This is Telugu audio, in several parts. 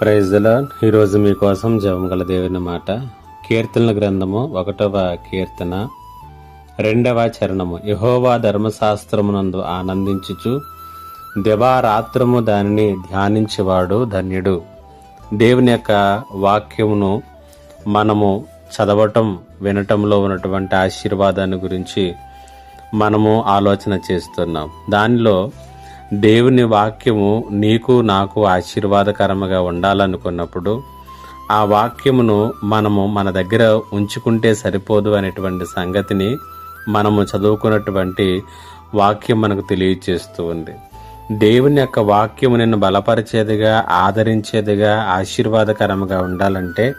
ప్రైజ్లో ఈరోజు మీకోసం జవం గల దేవుని మాట. కీర్తనల గ్రంథము ఒకటవ కీర్తన రెండవ చరణము. యహోవా ధర్మశాస్త్రమునందు ఆనందించుచు దివారాత్రము దానిని ధ్యానించేవాడు ధన్యుడు. దేవుని యొక్క వాక్యమును మనము చదవటం వినటంలో ఉన్నటువంటి ఆశీర్వాదాన్ని గురించి మనము ఆలోచన చేస్తున్నాం. దానిలో దేవుని వాక్యము నీకు నాకు ఆశీర్వాదకరముగా ఉండాలనుకున్నప్పుడు ఆ వాక్యమును మనము మన దగ్గర ఉంచుకుంటే సరిపోదు అనేటువంటి సంగతిని మనము చదువుకున్నటువంటి వాక్యం మనకు తెలియచేస్తూ ఉంది. దేవుని యొక్క వాక్యము నిన్ను బలపరిచేదిగా ఆదరించేదిగా ఆశీర్వాదకరముగా ఉండాలంటే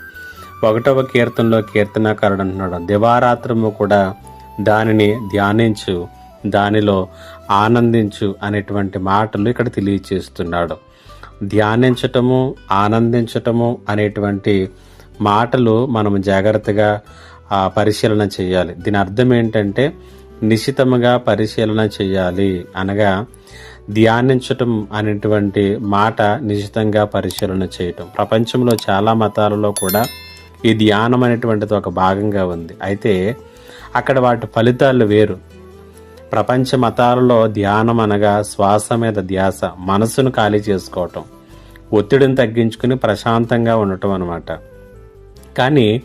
ఒకటవ కీర్తనలో కీర్తనాకారుడు అంటున్నాడు దివారాత్రము కూడా దానిని ధ్యానించు దానిలో ఆనందించు అనేటువంటి మాటలు ఇక్కడ తెలియచేస్తున్నాడు. ధ్యానించటము ఆనందించటము అనేటువంటి మాటలు మనం జాగ్రత్తగా పరిశీలన చేయాలి. దీని అర్థం ఏంటంటే నిశితముగా పరిశీలన చేయాలి. అనగా ధ్యానించటం అనేటువంటి మాట నిశితంగా పరిశీలన చేయటం. ప్రపంచంలో చాలా మతాలలో కూడా ఈ ధ్యానం అనేటువంటిది ఒక భాగంగా ఉంది. అయితే అక్కడ వాటి ఫలితాలు వేరు. ప్రపంచ మతాలలో ధ్యానం అనగా శ్వాస మీద ధ్యాస మనసును ఖాళీ చేసుకోవటం. ఒత్తిడిని తగ్గించుకుని ప్రశాంతంగా ఉండటం అనమాట కానీ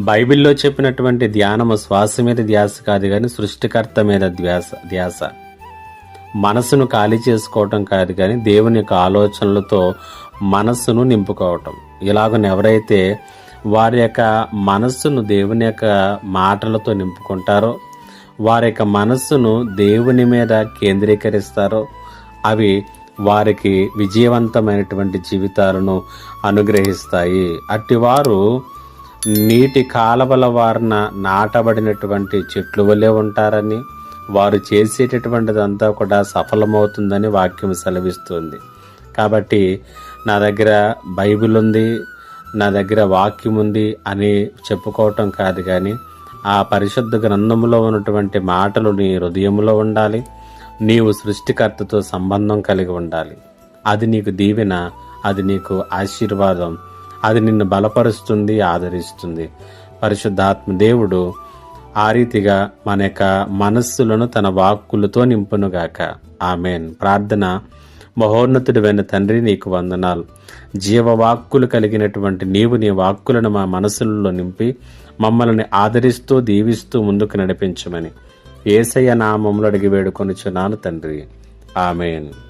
బైబిల్లో చెప్పినటువంటి ధ్యానము శ్వాస మీద ధ్యాస కాదు కానీ సృష్టికర్త మీద ధ్యాస ధ్యాస. మనసును ఖాళీ చేసుకోవటం కాదు కానీ దేవుని యొక్క ఆలోచనలతో మనస్సును నింపుకోవటం. ఇలాగ ఎవరైతే వారి యొక్క మనస్సును దేవుని యొక్క మాటలతో నింపుకుంటారో వారి యొక్క మనస్సును దేవుని మీద కేంద్రీకరిస్తారో అవి వారికి విజయవంతమైనటువంటి జీవితాలను అనుగ్రహిస్తాయి. అట్టివారు నీటి కాలవల వారిన నాటబడినటువంటి చెట్లు వలె ఉంటారని వారు చేసేటటువంటిదంతా కూడా సఫలమవుతుందని వాక్యం సెలవిస్తుంది. కాబట్టి నా దగ్గర బైబిల్ ఉంది నా దగ్గర వాక్యం ఉంది అని చెప్పుకోవటం కాదు కానీ ఆ పరిశుద్ధ గ్రంథములో ఉన్నటువంటి మాటలు నీ హృదయంలో ఉండాలి. నీవు సృష్టికర్తతో సంబంధం కలిగి ఉండాలి. అది నీకు దీవెన అది నీకు ఆశీర్వాదం. అది నిన్ను బలపరుస్తుంది ఆదరిస్తుంది. పరిశుద్ధాత్మ దేవుడు ఆ రీతిగా మన యొక్క మనస్సులను తన వాక్కులతో నింపునుగాక. ఆమెన్. ప్రార్థన మహోన్నతుడివైన తండ్రి నీకు వందనాలు. జీవవాక్కులు కలిగినటువంటి నీవు నీ వాక్కులను మా మనసులలో నింపి మమ్మల్ని ఆదరిస్తూ దీవిస్తూ ముందుకు నడిపించమని. ఏసయ్య నామములు అడిగి వేడుకొనుచున్నాను తండ్రి. ఆమెను.